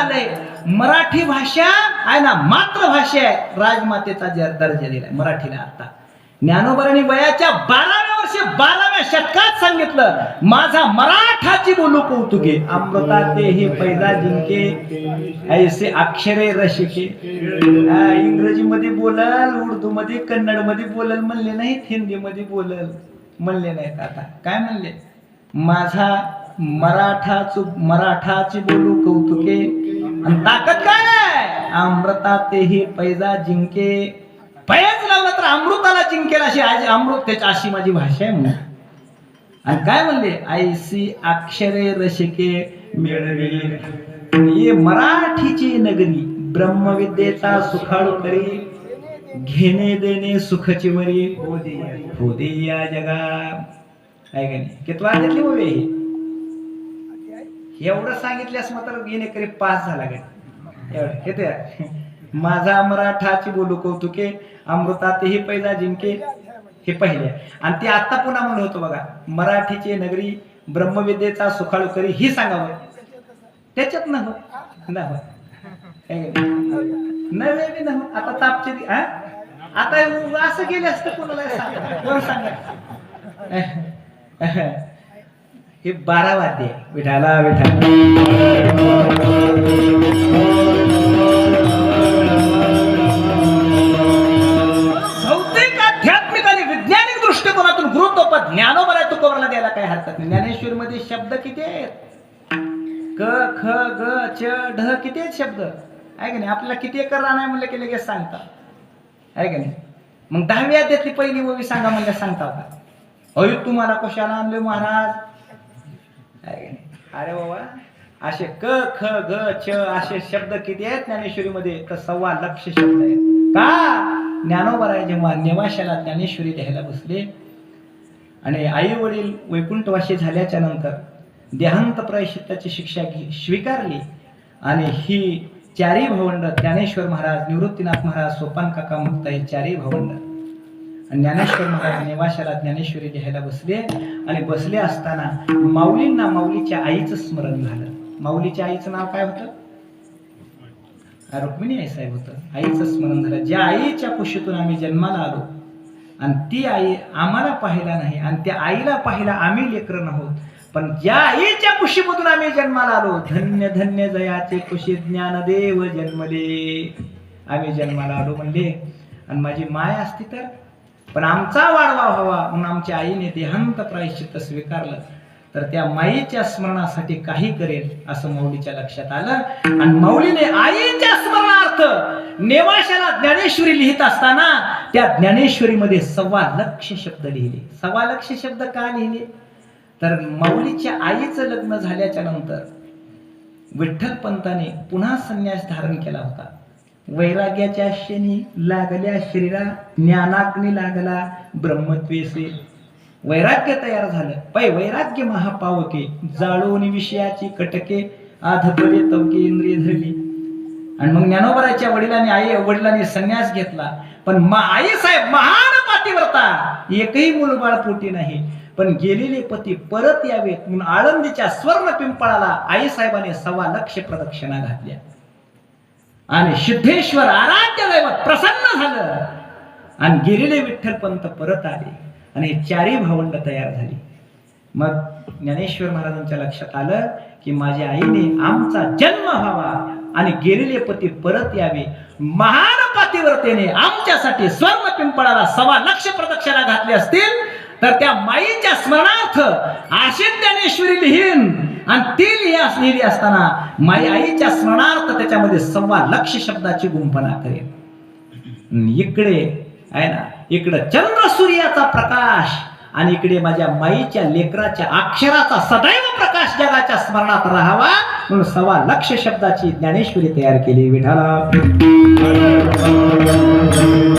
आलंय मराठी भाषा आहे ना मातृभाषा आहे. राजमातेचा दर्जा दिलाय मराठीला आता. ज्ञानोबरांनी वयाच्या बाराव्या वर्षी बाराव्या शतकात सांगितलं माझा मराठाची बोलू कौतुके अमृता ते हे पैदा जिंके ऐसे अक्षरे रशिके इंग्रजी इंग्रजीमध्ये बोलल उर्दू मध्ये कन्नडमध्ये बोलल म्हणले नाहीत हिंदी मध्ये बोलल. म्हणले नाहीत आता. काय म्हणले? माझा मराठाच मराठाची बोलू कौतुके. आणि ताकद काय आहे? अमृता तेही पैजा जिंके. पैज लावला तर अमृताला जिंकेल अशी आज अमृत त्याची अशी माझी भाषा आहे म्हणून. आणि काय म्हणले? आयसी अक्षरे रसिके मिळवी ये मराठीची नगरी ब्रह्मविद्येचा सुखाळू करी. घेणे देणे सुखची मरी. हो दे या जगा आहे का नाही कितवा घेतली बाबे एवढं सांगितल्यास मात्र येणे करी पास झाला काय येते माझा मराठाची बोलू कौतुके अमृताते हे पैदा जिंके हे पहिले आणि ते आता पुन्हा म्हणलं होतं बघा मराठीचे नगरी ब्रह्मविद्येचा सुखाळू करी ही सांगावं. त्याच्यात न हो न हो. नवे बी न हो आता तापचे हा? आता असं गेले असतं कोणाला सांगा. कोण सांगा? हे बारा वाद्य विठाला विठाला. भौतिक आध्यात्मिक आणि वैज्ञानिक दृष्टिकोनातून गुरुत्वपद ज्ञानोबरा तुकोबरला द्यायला काही हरकत नाही. ज्ञानेश्वर मध्ये शब्द किती आहेत? क ख ग च ढ किती आहेत शब्द? आहे का नाही? आपल्याला किती एकर राहणार म्हणलं की लगेच सांगता. आहे का नाही? मग दहावी अध्यातली पहिली ओवी सांगा म्हणलं सांगता का? अयो तुम्हाला कशाला आणले महाराज? अरे बाबा असे क ख ग च असे शब्द किती आहेत ज्ञानेश्वरीमध्ये? तर सव्वा लक्ष शब्द आहेत. का? ज्ञानोबराय जेव्हा नेवाशाला ज्ञानेश्वरी लिहायला बसले. आणि आई वडील वैकुंठवाशी झाल्याच्यानंतर देहांत प्रायश्चित्ताची शिक्षा स्वीकारली. आणि ही चारी भावंड ज्ञानेश्वर महाराज निवृत्तीनाथ महाराज सोपान काका मुक्त हे चारी भावंड. ज्ञानेश्वर महाराज नेवाशाला ज्ञानेश्वरी लिहायला बसले. आणि बसले असताना माऊलींना माऊलीच्या आईचं स्मरण झालं. माऊलीच्या आईचं नाव काय होतं? रुक्मिणी आई साहेब होतं. आईचं स्मरण झालं. ज्या आईच्या कुशीतून आम्ही जन्माला आलो आणि ती आई आम्हाला पाहिला नाही आणि त्या आईला पाहिला आम्ही लेकर नव्हत पण ज्या आईच्या कुशीमधून आम्ही जन्माला आलो धन्य धन्य जयाचे कुशी ज्ञानदेव जन्मले. आम्ही जन्माला आलो म्हणले. आणि माझी माय असती तर पण आमचा वाढवा व्हावा म्हणून आमच्या आईने देहांत प्रायश्चित्त स्वीकारलं तर त्या माईच्या स्मरणासाठी काही करेल असं मौलीच्या लक्षात आलं. आणि मौलीने आईच्या स्मरणार्थ नेवाशाला ज्ञानेश्वरी लिहित असताना त्या ज्ञानेश्वरीमध्ये सव्वा लक्ष शब्द लिहिले. सव्वा लक्ष शब्द का लिहिले? तर माऊलीच्या आईचं लग्न झाल्याच्यानंतर विठ्ठल पंताने पुन्हा संन्यास धारण केला होता. वैराग्याच्या शनी लागल्या शरीरा ज्ञानाग्नी लागला ब्रह्मत्वेसे वैराग्य तयार झालं. पै वैराग्य महापावके जाळून विषयाची कटके आधपडे तवके इंद्रिय धरली. आणि मग ज्ञानोबराच्या वडिलांनी आई वडिलांनी संन्यास घेतला. पण आई साहेब महान पातिव्रता. एकही मुलबाळ पोटी नाही. पण गेलेले पती परत यावेत. म्हणून आळंदीच्या स्वर्ण पिंपळाला आई साहेबाने सव्वा लक्ष प्रदक्षिणा घातल्या. आणि सिद्धेश्वर आराध्य दैवत प्रसन्न झालं. आणि गिरिले विठ्ठलपंत परत आले. आणि चारी चारही भावंड तयार झाली. मग ज्ञानेश्वर महाराजांच्या लक्षात आलं की माझ्या आईने आमचा जन्म व्हावा आणि गेलेले पती परत यावे. महान पातिव्रतेने आमच्यासाठी स्वर्ण पिंपळाला सवा लक्ष प्रदक्षिणा घातली असतील तर त्या माईच्या स्मरणार्थ आशित ज्ञानेश्वरी लिहीन. आणि ती लिहियास लिहिली असताना माई आईच्या स्मरणार्थ त्याच्यामध्ये सव्वा लक्ष शब्दाची गुंपना करेल इकडे आहे ना इकडं चंद्र सूर्याचा प्रकाश आणि इकडे माझ्या माईच्या लेकराच्या अक्षराचा सदैव प्रकाश जगाच्या स्मरणात राहावा म्हणून सवा लक्ष शब्दाची ज्ञानेश्वरी तयार केली विठाला